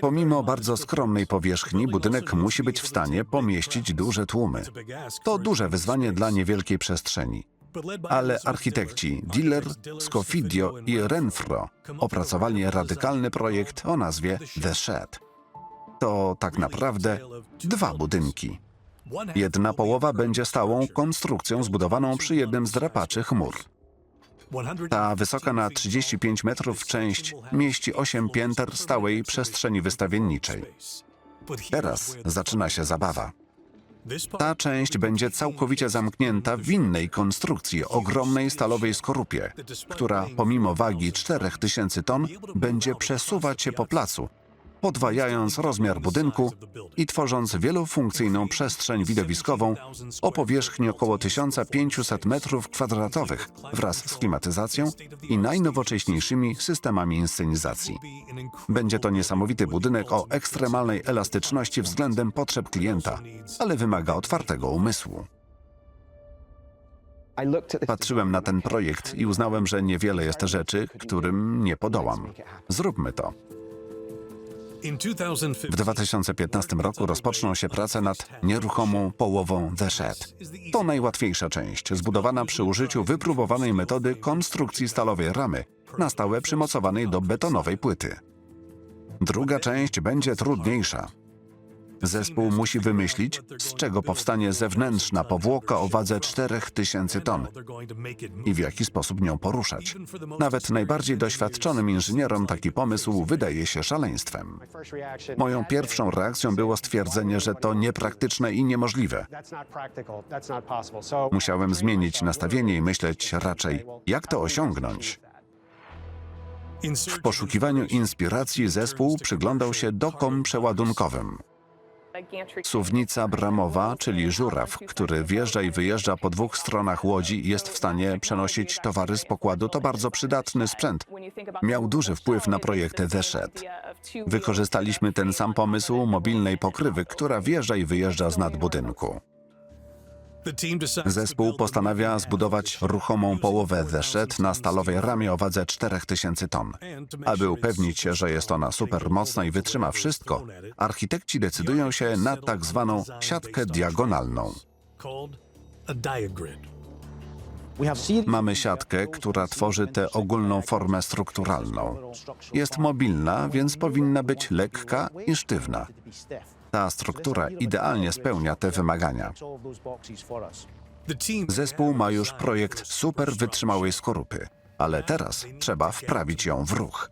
Pomimo bardzo skromnej powierzchni, budynek musi być w stanie pomieścić duże tłumy. To duże wyzwanie dla niewielkiej przestrzeni. Ale architekci Diller, Scofidio i Renfro opracowali radykalny projekt o nazwie The Shed. To tak naprawdę dwa budynki. Jedna połowa będzie stałą konstrukcją zbudowaną przy jednym z drapaczy chmur. Ta wysoka na 35 metrów część mieści 8 pięter stałej przestrzeni wystawienniczej. Teraz zaczyna się zabawa. Ta część będzie całkowicie zamknięta w innej konstrukcji, ogromnej stalowej skorupie, która pomimo wagi 4000 ton będzie przesuwać się po placu, podwajając rozmiar budynku i tworząc wielofunkcyjną przestrzeń widowiskową o powierzchni około 1500 metrów kwadratowych wraz z klimatyzacją i najnowocześniejszymi systemami inscenizacji. Będzie to niesamowity budynek o ekstremalnej elastyczności względem potrzeb klienta, ale wymaga otwartego umysłu. Patrzyłem na ten projekt i uznałem, że niewiele jest rzeczy, którym nie podołam. Zróbmy to. W 2015 roku rozpoczną się prace nad nieruchomą połową The Shed. To najłatwiejsza część, zbudowana przy użyciu wypróbowanej metody konstrukcji stalowej ramy, na stałe przymocowanej do betonowej płyty. Druga część będzie trudniejsza. Zespół musi wymyślić, z czego powstanie zewnętrzna powłoka o wadze 4000 ton i w jaki sposób nią poruszać. Nawet najbardziej doświadczonym inżynierom taki pomysł wydaje się szaleństwem. Moją pierwszą reakcją było stwierdzenie, że to niepraktyczne i niemożliwe. Musiałem zmienić nastawienie i myśleć raczej, jak to osiągnąć. W poszukiwaniu inspiracji zespół przyglądał się dokom przeładunkowym. Suwnica bramowa, czyli żuraw, który wjeżdża i wyjeżdża po dwóch stronach łodzi jest w stanie przenosić towary z pokładu, to bardzo przydatny sprzęt. Miał duży wpływ na projekt The Shed. Wykorzystaliśmy ten sam pomysł mobilnej pokrywy, która wjeżdża i wyjeżdża z nadbudynku. Zespół postanawia zbudować ruchomą połowę Shed na stalowej ramie o wadze 4000 ton. Aby upewnić się, że jest ona supermocna i wytrzyma wszystko, architekci decydują się na tak zwaną siatkę diagonalną. Mamy siatkę, która tworzy tę ogólną formę strukturalną. Jest mobilna, więc powinna być lekka i sztywna. Ta struktura idealnie spełnia te wymagania. Zespół ma już projekt super wytrzymałej skorupy, ale teraz trzeba wprawić ją w ruch.